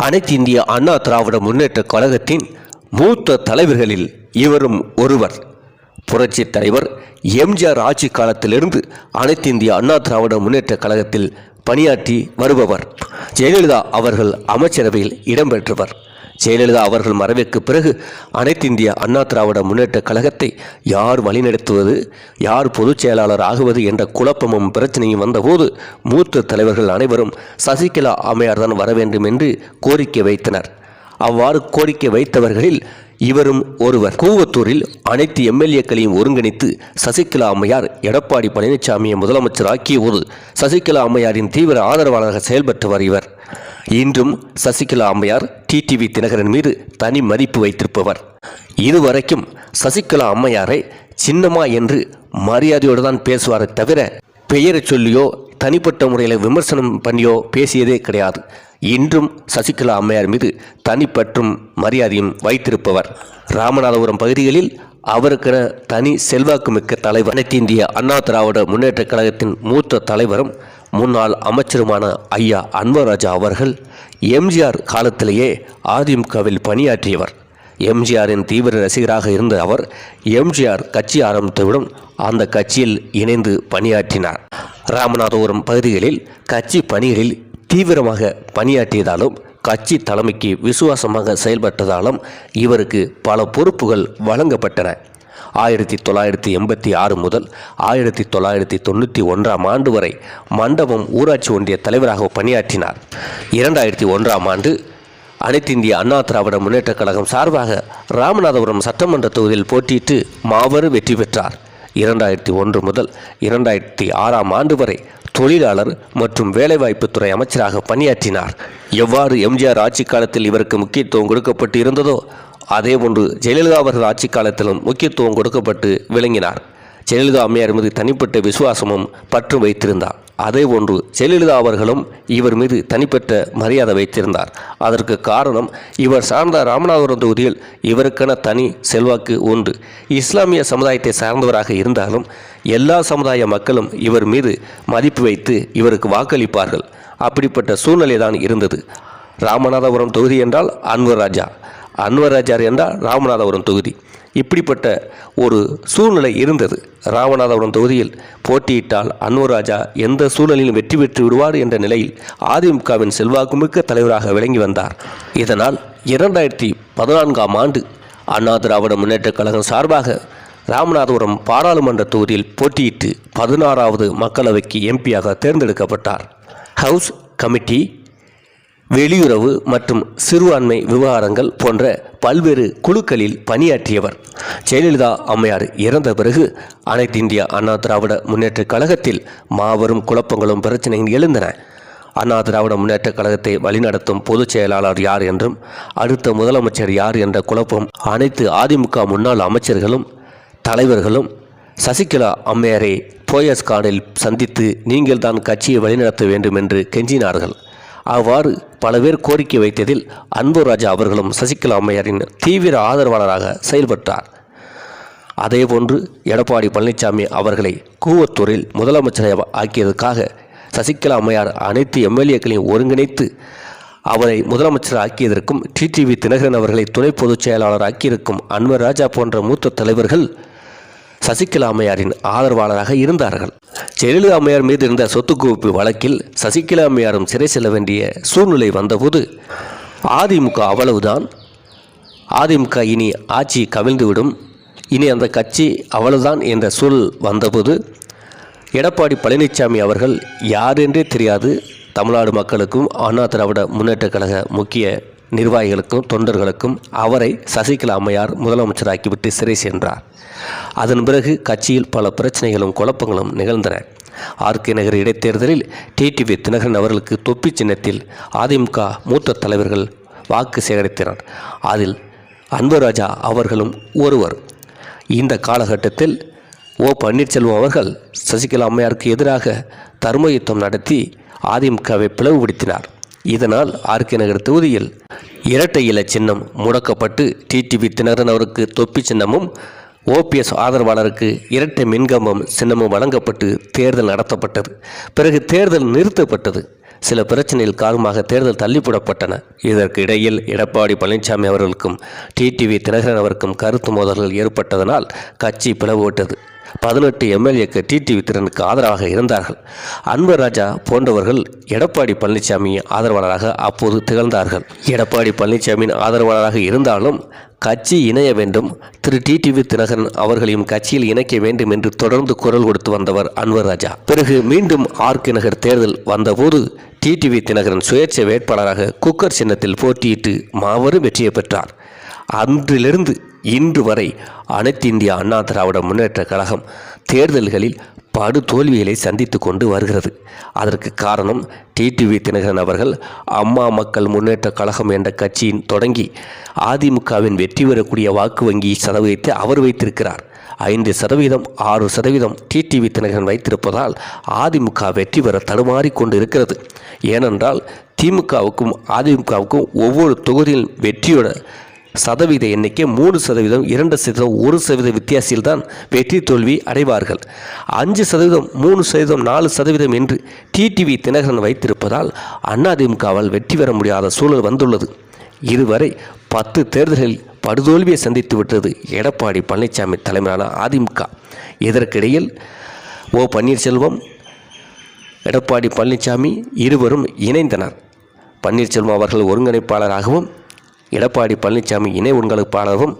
அனைத்து இந்திய அண்ணா திராவிட முன்னேற்ற கழகத்தின் மூத்த தலைவர்களில் இவரும் ஒருவர். புரட்சித் தலைவர் எம்ஜிஆர் ஆட்சி காலத்திலிருந்து அனைத்து இந்திய அண்ணா திராவிட முன்னேற்ற கழகத்தில் பணியாற்றி வருபவர். ஜெயலலிதா அவர்கள் அமைச்சரவையில் இடம்பெற்றவர். ஜெயலலிதா அவர்கள் மறைவுக்கு பிறகு அனைத்து இந்திய அண்ணா திராவிட முன்னேற்ற கழகத்தை யார் வழிநடத்துவது யார் பொதுச் செயலாளர் ஆகுவது என்ற குழப்பமும் பிரச்சனையும் வந்தபோது மூத்த தலைவர்கள் அனைவரும் சசிகலா அம்மையார் தான் வர வேண்டும் என்று கோரிக்கை வைத்தனர். அவ்வாறு கோரிக்கை வைத்தவர்களில் இவரும் ஒருவர். கூவத்தூரில் அனைத்து எம்எல்ஏக்களையும் ஒருங்கிணைத்து சசிகலா அம்மையார் எடப்பாடி பழனிசாமியை முதலமைச்சர் ஆக்கிய போது சசிகலா அம்மையாரின் தீவிர ஆதரவாளராக செயல்பட்டவர் இவர். இன்றும் சசிகலா அம்மையார் டிடிவி தினகரன் மீது தனி மதிப்பு வைத்திருப்பவர். இதுவரைக்கும் சசிகலா அம்மையாரை சின்னம்மா என்று மரியாதையோடு தான் பேசுவாரே தவிர பெயரை சொல்லியோ தனிப்பட்ட முறையில் விமர்சனம் பண்ணியோ பேசியதே கிடையாது. இன்றும் சசிகலா அம்மையார் மீது தனிப்பற்றும் மரியாதையும் வைத்திருப்பவர். ராமநாதபுரம் பகுதிகளில் அவருக்கென தனி செல்வாக்குமிக்க தலைவர் அனைத்திந்திய அண்ணா திராவிட முன்னேற்றக் கழகத்தின் மூத்த தலைவரும் முன்னாள் அமைச்சருமான ஐயா அன்வராஜா அவர்கள் எம்ஜிஆர் காலத்திலேயே அதிமுகவில் பணியாற்றியவர். எம்ஜிஆரின் தீவிர ரசிகராக இருந்த அவர் எம்ஜிஆர் கட்சி ஆரம்பித்தவுடன் அந்த கட்சியில் இணைந்து பணியாற்றினார். ராமநாதபுரம் பகுதிகளில் கட்சி பணிகளில் தீவிரமாக பணியாற்றியதாலும் கட்சி தலைமைக்கு விசுவாசமாக செயல்பட்டதாலும் இவருக்கு பல பொறுப்புகள் வழங்கப்பட்டன. ஆயிரத்தி தொள்ளாயிரத்தி எண்பத்தி ஆறு முதல் ஆயிரத்தி தொள்ளாயிரத்தி தொண்ணூற்றி ஒன்றாம் ஆண்டு வரை மண்டபம் ஊராட்சி ஒன்றிய தலைவராக பணியாற்றினார். இரண்டாயிரத்தி ஒன்றாம் ஆண்டு அனைத்து இந்திய அண்ணா திராவிட முன்னேற்றக் கழகம் சார்பாக ராமநாதபுரம் சட்டமன்ற தொகுதியில் போட்டியிட்டு மாபெரும் வெற்றி பெற்றார். இரண்டாயிரத்தி ஒன்று முதல் இரண்டாயிரத்தி ஆறாம் ஆண்டு வரை தொழிலாளர் மற்றும் வேலைவாய்ப்புத்துறை அமைச்சராக பணியாற்றினார். எவ்வாறு எம்ஜிஆர் ஆட்சி காலத்தில் இவருக்கு முக்கியத்துவம் கொடுக்கப்பட்டு இருந்ததோ அதேபோன்று ஜெயலலிதா அவர்கள் ஆட்சி காலத்திலும் முக்கியத்துவம் கொடுக்கப்பட்டு விளங்கினார். ஜெயலலிதா அம்மையார் மீது தனிப்பட்ட விசுவாசமும் பற்றும் வைத்திருந்தார். அதே போன்று ஜெயலலிதா அவர்களும் இவர் மீது தனிப்பட்ட மரியாதை வைத்திருந்தார். அதற்கு காரணம் இவர் சார்ந்த ராமநாதபுரம் தொகுதியில் இவருக்கென தனி செல்வாக்கு உண்டு. இஸ்லாமிய சமுதாயத்தை சார்ந்தவராக இருந்தாலும் எல்லா சமுதாய மக்களும் இவர் மீது மதிப்பு வைத்து இவருக்கு வாக்களிப்பார்கள். அப்படிப்பட்ட சூழ்நிலை தான் இருந்தது. ராமநாதபுரம் தொகுதி என்றால் அன்வர் ராஜா. அன்வராஜார் என்றால் ராமநாதபுரம் தொகுதி. இப்படிப்பட்ட ஒரு சூழ்நிலை இருந்தது. ராமநாதபுரம் தொகுதியில் போட்டியிட்டால் அன்வர் ராஜா எந்த சூழ்நிலையிலும் வெற்றி பெற்று விடுவார் என்ற நிலையில் அதிமுகவின் செல்வாக்குமிக்க தலைவராக விளங்கி வந்தார். இதனால் இரண்டாயிரத்தி பதினான்காம் ஆண்டு அண்ணா திராவிட முன்னேற்றக் கழகம் சார்பாக ராமநாதபுரம் பாராளுமன்ற தொகுதியில் போட்டியிட்டு பதினாறாவது மக்களவைக்கு எம்பியாக தேர்ந்தெடுக்கப்பட்டார். ஹவுஸ் கமிட்டி வெளியுறவு மற்றும் சிறுபான்மை விவகாரங்கள் போன்ற பல்வேறு குழுக்களில் பணியாற்றியவர். ஜெயலலிதா அம்மையார் இறந்த பிறகு அனைத்து இந்திய அண்ணா திராவிட முன்னேற்றக் கழகத்தில் மாபெரும் குழப்பங்களும் பிரச்சனையும் எழுந்தன. அண்ணா திராவிட முன்னேற்றக் கழகத்தை வழிநடத்தும் பொதுச் செயலாளர் யார் என்றும் அடுத்த முதலமைச்சர் யார் என்ற குழப்பம் அனைத்து அதிமுக முன்னாள் அமைச்சர்களும் தலைவர்களும் சசிகலா அம்மையாரை போயஸ் கார்டில் சந்தித்து நீங்கள் தான் கட்சியை வழிநடத்த வேண்டும் என்று கெஞ்சினார்கள். அவ்வாறு பல பேர் கோரிக்கை வைத்ததில் அன்புராஜா அவர்களும் சசிகலா அம்மையாரின் தீவிர ஆதரவாளராக செயல்பட்டார். அதேபோன்று எடப்பாடி பழனிசாமி அவர்களை கூவத்தூரில் முதலமைச்சரை ஆக்கியதற்காக சசிகலா அம்மையார் அனைத்து எம்எல்ஏக்களையும் ஒருங்கிணைத்து அவரை முதலமைச்சர் ஆக்கியதற்கும் டிடிவி தினகரன் அவர்களை துணை பொதுச் செயலாளர் ஆக்கியிருக்கும் அன்வர் ராஜா போன்ற மூத்த தலைவர்கள் சசிகலா அம்மையாரின் ஆதரவாளராக இருந்தார்கள். ஜெயலலிதா அம்மையார் மீது இருந்த சொத்து குவிப்பு வழக்கில் சசிகலா அம்மையாரும் சிறை செல்ல வேண்டிய சூழ்நிலை வந்தபோது அதிமுக அவ்வளவுதான். அதிமுக இனி ஆட்சி கவிழ்ந்துவிடும். இனி அந்த கட்சி அவ்வளவுதான் என்ற சூழல் வந்தபோது எடப்பாடி பழனிசாமி அவர்கள் யாரென்றே தெரியாது. தமிழ்நாடு மக்களுக்கும் அண்ணா திராவிட முன்னேற்றக் கழக முக்கிய நிர்வாகிகளுக்கும் தொண்டர்களுக்கும் அவரை சசிகலா அம்மையார் முதலமைச்சராக்கிவிட்டு சிறை சென்றார். அதன் பிறகு கட்சியில் பல பிரச்சனைகளும் குழப்பங்களும் நிகழ்ந்தன. ஆர்கே நகர் இடைத்தேர்தலில் டிடிவி தினகரன் அவர்களுக்கு தொப்பி சின்னத்தில் அதிமுக மூத்த தலைவர்கள் வாக்கு சேகரித்தனர். அதில் அன்பராஜா அவர்களும் ஒருவர். இந்த காலகட்டத்தில் ஓ பன்னீர்செல்வம் அவர்கள் சசிகலா அம்மையாருக்கு எதிராக தர்மயுத்தம் நடத்தி அதிமுகவை பிளவுபடுத்தினார். இதனால் ஆர்கே நகர் தொகுதியில் இரட்டை இல சின்னம் முடக்கப்பட்டு டிடிவி தினகரன் அவருக்கு தொப்பி சின்னமும் ஓபிஎஸ் ஆதரவாளருக்கு இரட்டை மின்கம்பம் சின்னமும் வழங்கப்பட்டு தேர்தல் நடத்தப்பட்டது. பிறகு தேர்தல் நிறுத்தப்பட்டது. சில பிரச்சனையில் காரணமாக தேர்தல் தள்ளிப்படப்பட்டன. இதற்கு இடையில் எடப்பாடி பழனிசாமி அவர்களுக்கும் டிடிவி தினகரன் அவருக்கும் கருத்து மோதல்கள் ஏற்பட்டதனால் கட்சி பிளவுபட்டது பதினெட்டு எம்எல்ஏக்கு டிடிவி திறனுக்கு ஆதரவாக இருந்தார்கள். அன்பர் ராஜா போன்றவர்கள் எடப்பாடி பழனிசாமி ஆதரவாளராக அப்போது திகழ்ந்தார்கள். எடப்பாடி பழனிசாமியின் ஆதரவாளராக இருந்தாலும் கட்சி இணைய வேண்டும். திரு டிடிவி தினகரன் அவர்களையும் கட்சியில் இணைக்க வேண்டும் என்று தொடர்ந்து குரல் கொடுத்து வந்தவர் அன்வர் ராஜா. பிறகு மீண்டும் ஆர்கே நகர் தேர்தல் வந்தபோது டிடிவி தினகரன் சுயேட்சை வேட்பாளராக குக்கர் சின்னத்தில் போட்டியிட்டு மாபெரும் வெற்றியை பெற்றார். அன்றிலிருந்து இன்று வரை அனைத்து இந்திய அண்ணா திராவிட முன்னேற்ற கழகம் தேர்தல்களில் படு தோல்விகளை சந்தித்து கொண்டு வருகிறது. அதற்கு காரணம் டிடிவி தினகரன் அவர்கள் அம்மா மக்கள் முன்னேற்ற கழகம் என்ற கட்சியின் தொடங்கி அதிமுகவின் வெற்றி பெறக்கூடிய வாக்கு வங்கி சதவீதத்தை அவர் வைத்திருக்கிறார். ஐந்து சதவீதம் ஆறு சதவீதம் டிடிவி தினகரன் வைத்திருப்பதால் அதிமுக வெற்றி பெற தடுமாறி கொண்டு இருக்கிறது ஏனென்றால் திமுகவுக்கும் அதிமுகவுக்கும் ஒவ்வொரு தொகுதியில் வெற்றியோட சதவீத எண்ணிக்கை மூணு சதவீதம் இரண்டு சதவீதம் ஒரு சதவீத வித்தியாசத்தில் தான் வெற்றி தோல்வி அடைவார்கள். அஞ்சு சதவீதம் மூணு சதவீதம் நாலு சதவீதம் என்று டிடிவி தினகரன் வைத்திருப்பதால் அதிமுகவால் வெற்றி பெற முடியாத சூழல் வந்துள்ளது. இதுவரை பத்து தேர்தல்களில் படுதோல்வியை சந்தித்து விட்டது எடப்பாடி பழனிசாமி தலைமையிலான அதிமுக. இதற்கிடையில் ஓ பன்னீர்செல்வம் எடப்பாடி பழனிசாமி இருவரும் இணைந்தனர். பன்னீர்செல்வம் அவர்கள் ஒருங்கிணைப்பாளராகவும் எடப்பாடி பழனிசாமி இணை ஒருங்கிணைப்பாளரும்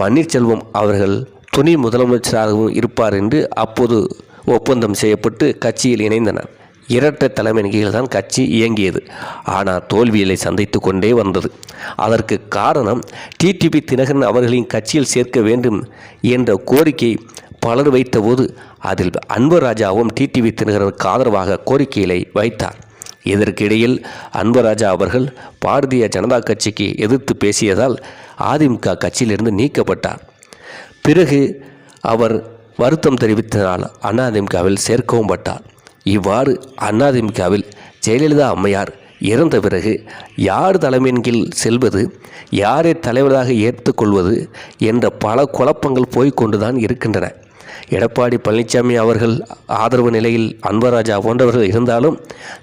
பன்னீர்செல்வம் அவர்கள் துணை முதலமைச்சராகவும் இருப்பார் என்று அப்போது ஒப்பந்தம் செய்யப்பட்டு கட்சியில் இணைந்தனர். இரட்டை தலைமையின் தான் கட்சி இயங்கியது. ஆனால் தோல்விகளை சந்தித்து கொண்டே வந்தது. அதற்கு காரணம் டிடிபி தினகரன் அவர்களின் கட்சியில் சேர்க்க வேண்டும் என்ற கோரிக்கை பலர் வைத்தபோது அதில் அன்பராஜாவும் டிடிவி தினகரனுக்கு ஆதரவாக கோரிக்கைகளை வைத்தார். இதற்கிடையில் அன்பராஜா அவர்கள் பாரதிய ஜனதா கட்சிக்கு எதிர்த்து பேசியதால் அதிமுக கட்சியிலிருந்து நீக்கப்பட்டார். பிறகு அவர் வருத்தம் தெரிவித்ததால் அதிமுகவில் சேர்க்கவும் பட்டார். இவ்வாறு அதிமுகவில் ஜெயலலிதா அம்மையார் இறந்த பிறகு யார் தலைமையின் கீழ் செல்வது யாரை தலைவராக ஏற்றுக்கொள்வது என்ற பல குழப்பங்கள் போய்கொண்டுதான் இருக்கின்றன. எடப்பாடி பழனிசாமி அவர்கள் ஆதரவு நிலையில் அன்பராஜா போன்றவர்கள் இருந்தாலும்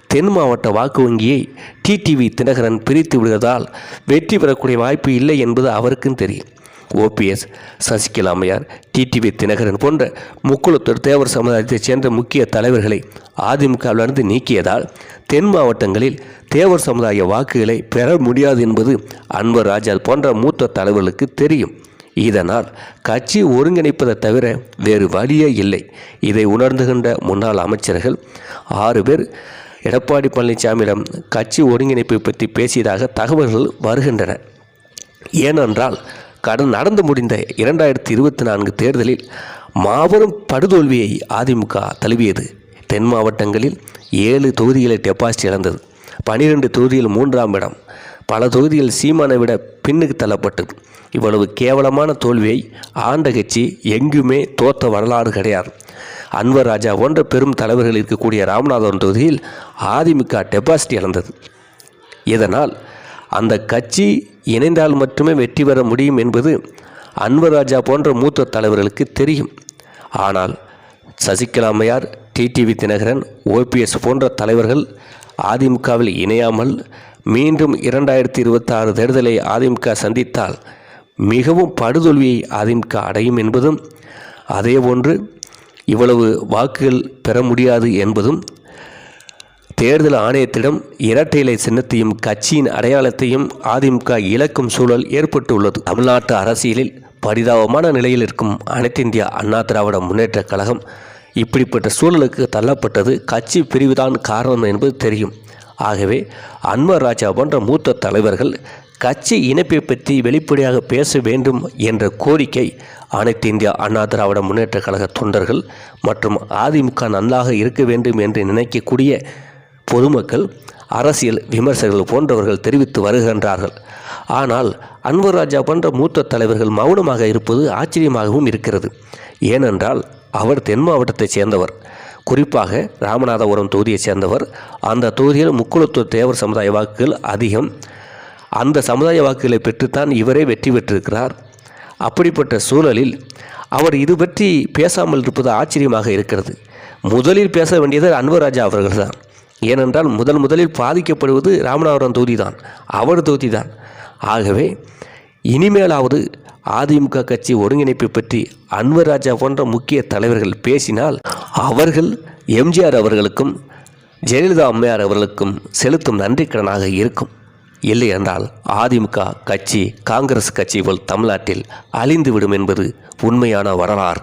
தென் மாவட்ட வாக்கு வங்கியை டிடிவி தினகரன் பிரித்து விடுவதால் வெற்றி பெறக்கூடிய வாய்ப்பு இல்லை என்பது அவருக்கும் தெரியும். ஓபிஎஸ் சசிகலா அம்மையார் டிடிவி தினகரன் போன்ற முக்குளத்தூர் தேவர் சமுதாயத்தைச் சேர்ந்த முக்கிய தலைவர்களை அதிமுகவிலிருந்து நீக்கியதால் தென் மாவட்டங்களில் தேவர் சமுதாய வாக்குகளை பெற முடியாது என்பது அன்வர் ராஜா போன்ற மூத்த தலைவர்களுக்கு தெரியும். இதனால் கட்சி ஒருங்கிணைப்பதை தவிர வேறு வழியே இல்லை. இதை உணர்ந்துகின்ற முன்னாள் அமைச்சர்கள் ஆறு பேர் எடப்பாடி பழனிசாமியிடம் கட்சி ஒருங்கிணைப்பை பற்றி பேசியதாக தகவல்கள் வருகின்றன. ஏனென்றால் கடன் நடந்து முடிந்த இரண்டாயிரத்தி இருபத்தி நான்கு தேர்தலில் மாபெரும் படுதோல்வியை அதிமுக தழுவியது. தென் மாவட்டங்களில் ஏழு தொகுதிகளை டெபாசிட் இழந்தது. பனிரெண்டு தொகுதியில் மூன்றாம் இடம். பல தொகுதியில் சீமானை விட பின்னுக்கு தள்ளப்பட்டது. இவ்வளவு கேவலமான தோல்வியை ஆண்ட கட்சி எங்குமே தோத்த வரலாறு கிடையாது. அன்வர் ராஜா போன்ற பெரும் தலைவர்கள் இருக்கக்கூடிய ராமநாதபுரம் தொகுதியில் அதிமுக டெபாசிட் இழந்தது. இதனால் அந்த கட்சி இணைந்தால் மட்டுமே வெற்றி பெற முடியும் என்பது அன்வர் ராஜா போன்ற மூத்த தலைவர்களுக்கு தெரியும். ஆனால் சசிகலாமையார் டிடிவி தினகரன் ஓபிஎஸ் போன்ற தலைவர்கள் அதிமுகவில் இணையாமல் மீண்டும் இரண்டாயிரத்தி இருபத்தாறு தேர்தலை அதிமுக சந்தித்தால் மிகவும் படுதோல்வியை அதிமுக அடையும் என்பதும் அதே போன்று இவ்வளவு வாக்குகள் பெற முடியாது என்பதும் தேர்தல் ஆணையத்திடம் இரட்டை இலை சின்னத்தையும் கட்சியின் அடையாளத்தையும் அதிமுக இழக்கும் சூழல் ஏற்பட்டுள்ளது. தமிழ்நாட்டு அரசியலில் பரிதாபமான நிலையில் இருக்கும் அனைத்து இந்தியா அண்ணா திராவிட முன்னேற்றக் கழகம் இப்படிப்பட்ட சூழலுக்கு தள்ளப்பட்டது. கட்சி பிரிவுதான் காரணம் என்பது தெரியும். ஆகவே அன்வர் ராஜா போன்ற மூத்த தலைவர்கள் கட்சி இணைப்பை பற்றி வெளிப்படையாக பேச வேண்டும் என்ற கோரிக்கை அனைத்து இந்திய அண்ணா திராவிட முன்னேற்ற கழக தொண்டர்கள் மற்றும் அதிமுக நல்லாக இருக்க வேண்டும் என்று நினைக்கக்கூடிய பொதுமக்கள் அரசியல் விமர்சகர்கள் போன்றவர்கள் தெரிவித்து வருகின்றார்கள். ஆனால் அன்வர் ராஜா போன்ற மூத்த தலைவர்கள் மௌனமாக இருப்பது ஆச்சரியமாகவும் இருக்கிறது. ஏனென்றால் அவர் தென் மாவட்டத்தைச் சேர்ந்தவர். குறிப்பாக ராமநாதபுரம் தொகுதியைச் சேர்ந்தவர். அந்த தொகுதியில் முக்குளத்தூர் தேவர் சமுதாய வாக்குகள் அதிகம். அந்த சமுதாய வாக்குகளை பெற்றுத்தான் இவரே வெற்றி பெற்றிருக்கிறார். அப்படிப்பட்ட சூழலில் அவர் இது பற்றி பேசாமல் இருப்பது ஆச்சரியமாக இருக்கிறது. முதலில் பேச வேண்டியது அன்வராஜா அவர்கள்தான். ஏனென்றால் முதல் முதலில் பாதிக்கப்படுவது ராமநாதபுரம் தொகுதி தான் அவர் தொகுதி தான் ஆகவே இனிமேலாவது அதிமுக கட்சி ஒருங்கிணைப்பை பற்றி அன்வர் ராஜா போன்ற முக்கிய தலைவர்கள் பேசினால் அவர்கள் எம்ஜிஆர் அவர்களுக்கும் ஜெயலலிதா அம்மையார் அவர்களுக்கும் செலுத்தும் நன்றிக்கடனாக இருக்கும். இல்லை என்றால் அதிமுக கட்சி காங்கிரஸ் கட்சி போல் தமிழ்நாட்டில் அழிந்துவிடும் என்பது உண்மையான வரலாறு.